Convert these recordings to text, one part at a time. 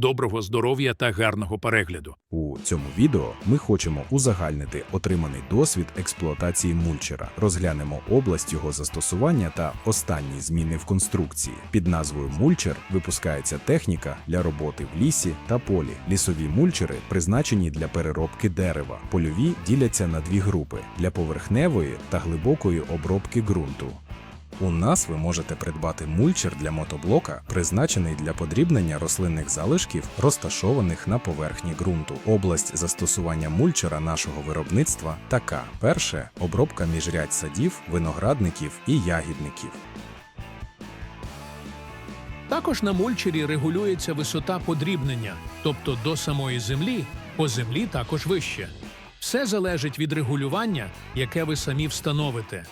Доброго здоров'я та гарного перегляду. У цьому відео ми хочемо узагальнити отриманий досвід експлуатації мульчера, розглянемо область його застосування та останні зміни в конструкції. Під назвою мульчер випускається техніка для роботи в лісі та полі. Лісові мульчери призначені для переробки дерева. Польові діляться на дві групи для поверхневої та глибокої обробки ґрунту. У нас ви можете придбати мульчер для мотоблока, призначений для подрібнення рослинних залишків, розташованих на поверхні ґрунту. Область застосування мульчера нашого виробництва така: перше обробка міжрядь садів, виноградників і ягідників. Також на мульчері регулюється висота подрібнення, тобто до самої землі, по землі також вище. Все залежить від регулювання, яке ви самі встановите.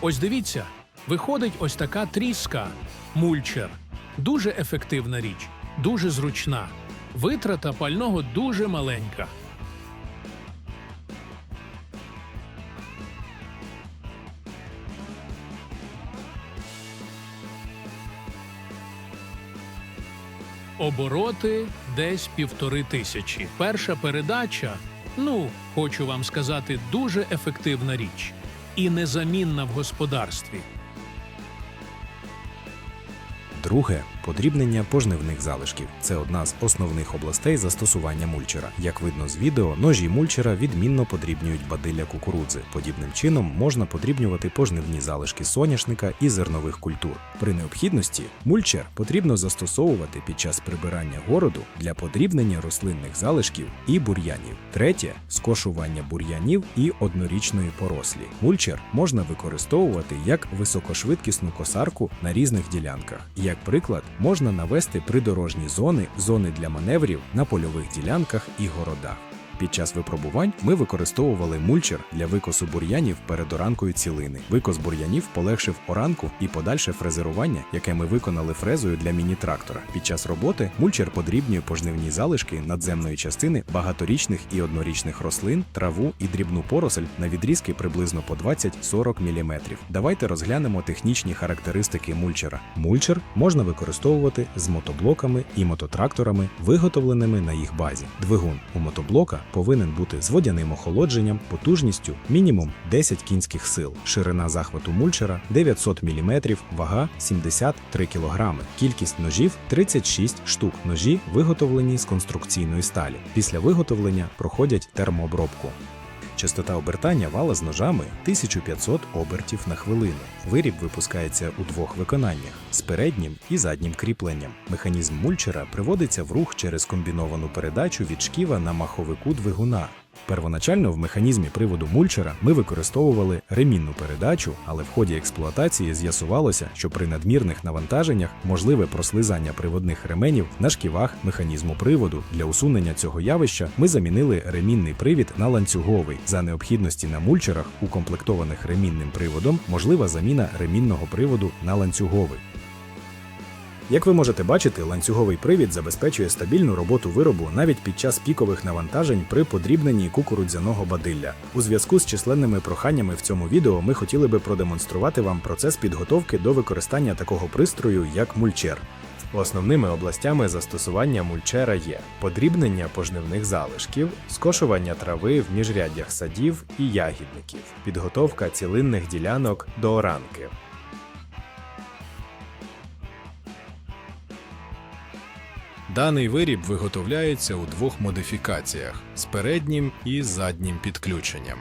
Ось дивіться, виходить ось така тріска мульчер. Дуже ефективна річ, дуже зручна. Витрата пального дуже маленька. Обороти десь півтори тисячі. Перша передача, ну, хочу вам сказати, дуже ефективна річ і незамінна в господарстві. Друге подрібнення пожнивних залишків. Це одна з основних областей застосування мульчера. Як видно з відео, ножі мульчера відмінно подрібнюють бадилля кукурудзи. Подібним чином можна подрібнювати пожнивні залишки соняшника і зернових культур. При необхідності мульчер потрібно застосовувати під час прибирання городу для подрібнення рослинних залишків і бур'янів. Третє скошування бур'янів і однорічної порослі. Мульчер можна використовувати як високошвидкісну косарку на різних ділянках. Як приклад, можна навести придорожні зони, зони для маневрів на польових ділянках і городах. Під час випробувань ми використовували мульчер для викосу бур'янів перед оранкою цілини. Викос бур'янів полегшив оранку і подальше фрезерування, яке ми виконали фрезою для міні-трактора. Під час роботи мульчер подрібнює пожнивні залишки надземної частини багаторічних і однорічних рослин, траву і дрібну поросль на відрізки приблизно по 20-40 мм. Давайте розглянемо технічні характеристики мульчера. Мульчер можна використовувати з мотоблоками і мототракторами, виготовленими на їх базі. Двигун у мотоблока повинен бути з водяним охолодженням, потужністю мінімум 10 кінських сил, ширина захвату мульчера 900 мм, вага 73 кг, кількість ножів 36 штук. Ножі виготовлені з конструкційної сталі. Після виготовлення проходять термообробку. Частота обертання вала з ножами 1500 обертів на хвилину. Виріб випускається у двох виконаннях з переднім і заднім кріпленням. Механізм мульчера приводиться в рух через комбіновану передачу від шківа на маховику двигуна. Первоначально в механізмі приводу мульчера ми використовували ремінну передачу, але в ході експлуатації з'ясувалося, що при надмірних навантаженнях можливе прослизання приводних ременів на шківах механізму приводу. Для усунення цього явища ми замінили ремінний привід на ланцюговий. За необхідності на мульчерах, укомплектованих ремінним приводом, можлива заміна ремінного приводу на ланцюговий. Як ви можете бачити, ланцюговий привід забезпечує стабільну роботу виробу навіть під час пікових навантажень при подрібненні кукурудзяного бадилля. У зв'язку з численними проханнями в цьому відео ми хотіли би продемонструвати вам процес підготовки до використання такого пристрою, як мульчер. Основними областями застосування мульчера є подрібнення пожнивних залишків, скошування трави в міжряддях садів і ягідників, підготовка цілинних ділянок до оранки. Даний виріб виготовляється у двох модифікаціях з переднім і заднім підключенням.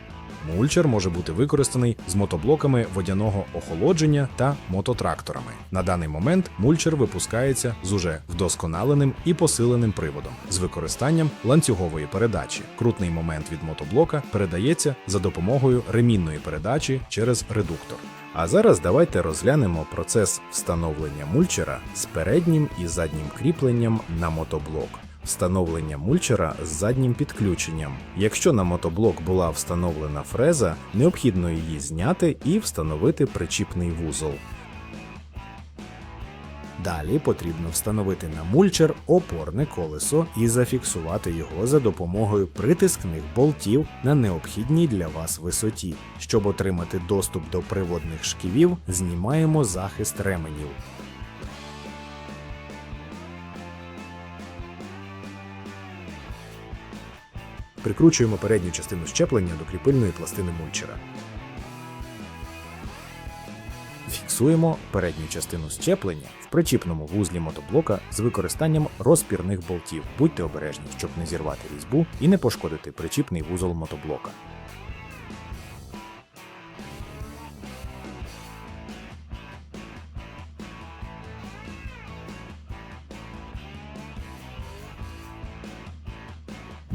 Мульчер може бути використаний з мотоблоками водяного охолодження та мототракторами. На даний момент мульчер випускається з уже вдосконаленим і посиленим приводом з використанням ланцюгової передачі. Крутний момент від мотоблока передається за допомогою ремінної передачі через редуктор. А зараз давайте розглянемо процес встановлення мульчера з переднім і заднім кріпленням на мотоблок. Встановлення мульчера з заднім підключенням. Якщо на мотоблок була встановлена фреза, необхідно її зняти і встановити причіпний вузол. Далі потрібно встановити на мульчер опорне колесо і зафіксувати його за допомогою притискних болтів на необхідній для вас висоті. Щоб отримати доступ до приводних шківів, знімаємо захист ременів. Прикручуємо передню частину щеплення до кріпильної пластини мульчера. Фіксуємо передню частину щеплення в причіпному вузлі мотоблока з використанням розпірних болтів. Будьте обережні, щоб не зірвати різьбу і не пошкодити причіпний вузол мотоблока.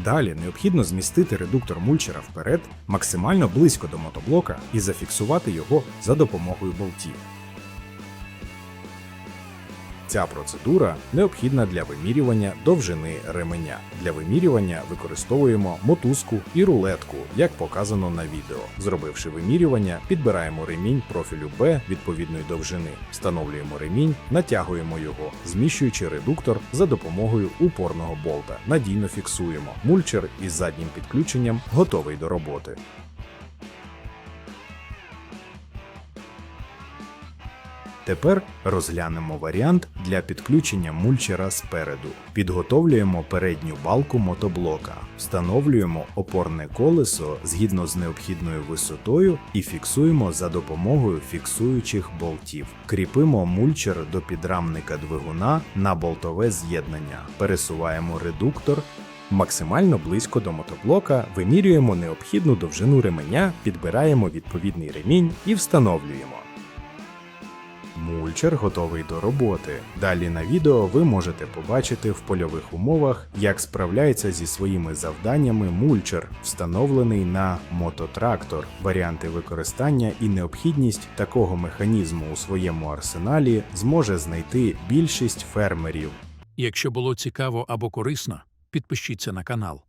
Далі необхідно змістити редуктор мульчера вперед максимально близько до мотоблока і зафіксувати його за допомогою болтів. Ця процедура необхідна для вимірювання довжини ременя. Для вимірювання використовуємо мотузку і рулетку, як показано на відео. Зробивши вимірювання, підбираємо ремінь профілю B відповідної довжини, встановлюємо ремінь, натягуємо його, зміщуючи редуктор за допомогою упорного болта. Надійно фіксуємо. Мульчер із заднім підключенням готовий до роботи. Тепер розглянемо варіант для підключення мульчера спереду. Підготовлюємо передню балку мотоблока, встановлюємо опорне колесо згідно з необхідною висотою і фіксуємо за допомогою фіксуючих болтів. Кріпимо мульчер до підрамника двигуна на болтове з'єднання, пересуваємо редуктор. Максимально близько до мотоблока вимірюємо необхідну довжину ременя, підбираємо відповідний ремінь і встановлюємо. Мульчер готовий до роботи. Далі на відео ви можете побачити в польових умовах, як справляється зі своїми завданнями мульчер, встановлений на мототрактор. Варіанти використання і необхідність такого механізму у своєму арсеналі зможе знайти більшість фермерів. Якщо було цікаво або корисно, підпишіться на канал.